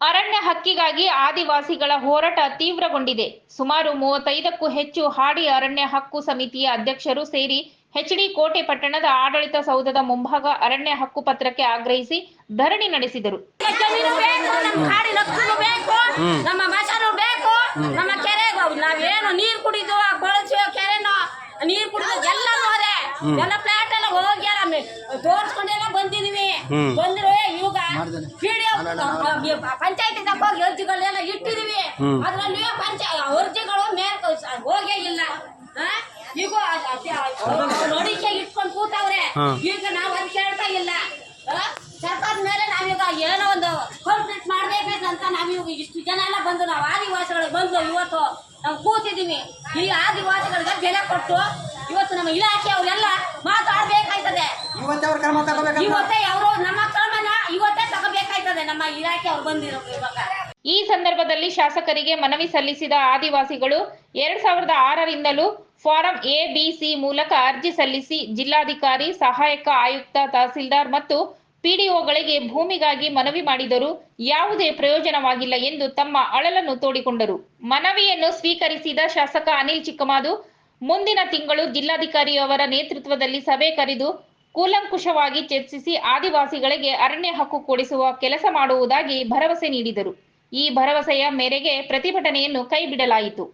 ಅರಣ್ಯ ಹಕ್ಕಿಗಾಗಿ ಆದಿವಾಸಿಗಳ ಹೋರಾಟ ತೀವ್ರಗೊಂಡಿದೆ. ಸುಮಾರು ಮೂವತ್ತೈದಕ್ಕೂ ಹೆಚ್ಚು ಹಾಡಿ ಅರಣ್ಯ ಹಕ್ಕು ಸಮಿತಿಯ ಅಧ್ಯಕ್ಷರು ಸೇರಿ ಹೆಚ್ಡಿ ಕೋಟೆ ಪಟ್ಟಣದ ಆಡಳಿತ ಸೌಧದ ಮುಂಭಾಗ ಅರಣ್ಯ ಹಕ್ಕು ಪತ್ರಕ್ಕೆ ಆಗ್ರಹಿಸಿ ಧರಣಿ ನಡೆಸಿದರು. ಜಮೀನು ಬೇಕು ನಮ್ಮ ಕಾಡಿನ ಹಕ್ಕುನು ಬೇಕು ನಮ್ಮ ಮಸಾನು ಬೇಕು ನಮ್ಮ ಕೆರೆ ನಾವೇನು ನೀರ್ ಕುಡಿದು ಕೊಳಚು ಕೆರೆನೋ ನೀರ್ ಕುಡಿದು ಎಲ್ಲ ಹೋಗ್ಯಾರ ಬಂದಿದೀವಿ. ಬಂದ್ರು ಪಿಡಿಒ ಪಂಚಾಯತಿ ಹೋಗಿ ಅರ್ಜಿಗಳೆಲ್ಲ ಇಟ್ಟಿದೀವಿ. ಅದ್ರಲ್ಲಿ ಪಂಚಾಯ ಅರ್ಜಿಗಳು ಮೇಲ್ ಕಳ್ಸ- ಹೋಗೇ ಇಲ್ಲ. ಆ? ಈಗ ನೋಡಿಕೆ ಇಟ್ಕೊಂಡು ಕೂತವ್ರೆ. ಈಗ ನಾವು ಅದ್ ಕೇಳ್ತಾ ಇಲ್ಲ? ಸರ್ಕಾರದ ಮೇಲೆ ನಾವೀಗ ಏನೋ ಒಂದು ಕಂಪ್ಲೀಟ್ ಮಾಡ್ಬೇಕಂತ ನಾವೀಗ ಇಷ್ಟು ಜನ ಎಲ್ಲ ಬಂದು ನಾವು ಆದಿವಾಸಿಗಳು ಬಂದು ಇವತ್ತು ನಾವು ಕೂತಿದ್ದೀವಿ ಈ ಆದಿವಾಸಿಗಳಿಗೆ ಬೆಲೆ ಕೊಟ್ಟು ಇವತ್ತು ನಮ್ಮ ಇಲಾಖೆ ಅವರೆಲ್ಲ ಮಾತಾಡ್ಬೇಕಾಯ್ತದೆ. ಇವತ್ತೇ ಅವ್ರ ಕ್ರಮ ತಗೋಬೇಕಂತ? ಇವತ್ತೇ ಅವರು ನಮ್ಮ ಕ್ರಮನ ಇವತ್ತೇ ತಗೋಬೇಕಾಯ್ತದೆ ನಮ್ಮ ಇಲಾಖೆ ಅವ್ರು ಈ ಸಂದರ್ಭದಲ್ಲಿ ಶಾಸಕರಿಗೆ ಮನವಿ ಸಲ್ಲಿಸಿದ ಆದಿವಾಸಿಗಳು ಎರಡ್ ಸಾವಿರದ ಆರರಿಂದಲೂ ಫಾರಂ ಎ, ಬಿ, ಸಿ ಮೂಲಕ ಅರ್ಜಿ ಸಲ್ಲಿಸಿ ಜಿಲ್ಲಾಧಿಕಾರಿ, ಸಹಾಯಕ ಆಯುಕ್ತ, ತಹಸೀಲ್ದಾರ್ ಮತ್ತು ಪಿಡಿಒಗಳಿಗೆ ಭೂಮಿಗಾಗಿ ಮನವಿ ಮಾಡಿದರೂ ಯಾವುದೇ ಪ್ರಯೋಜನವಾಗಿಲ್ಲ ಎಂದು ತಮ್ಮ ಅಳಲನ್ನು ತೋಡಿಕೊಂಡರು. ಮನವಿಯನ್ನು ಸ್ವೀಕರಿಸಿದ ಶಾಸಕ ಅನಿಲ್ ಚಿಕ್ಕಮಾದು, ಮುಂದಿನ ತಿಂಗಳು ಜಿಲ್ಲಾಧಿಕಾರಿಯವರ ನೇತೃತ್ವದಲ್ಲಿ ಸಭೆ ಕರೆದು ಕೂಲಂಕುಷವಾಗಿ ಚರ್ಚಿಸಿ ಆದಿವಾಸಿಗಳಿಗೆ ಅರಣ್ಯ ಹಕ್ಕು ಕೊಡಿಸುವ ಕೆಲಸ ಮಾಡುವುದಾಗಿ ಭರವಸೆ ನೀಡಿದರು. ಈ ಭರವಸೆಯ ಮೇರೆಗೆ ಪ್ರತಿಭಟನೆಯನ್ನು ಕೈಬಿಡಲಾಯಿತು.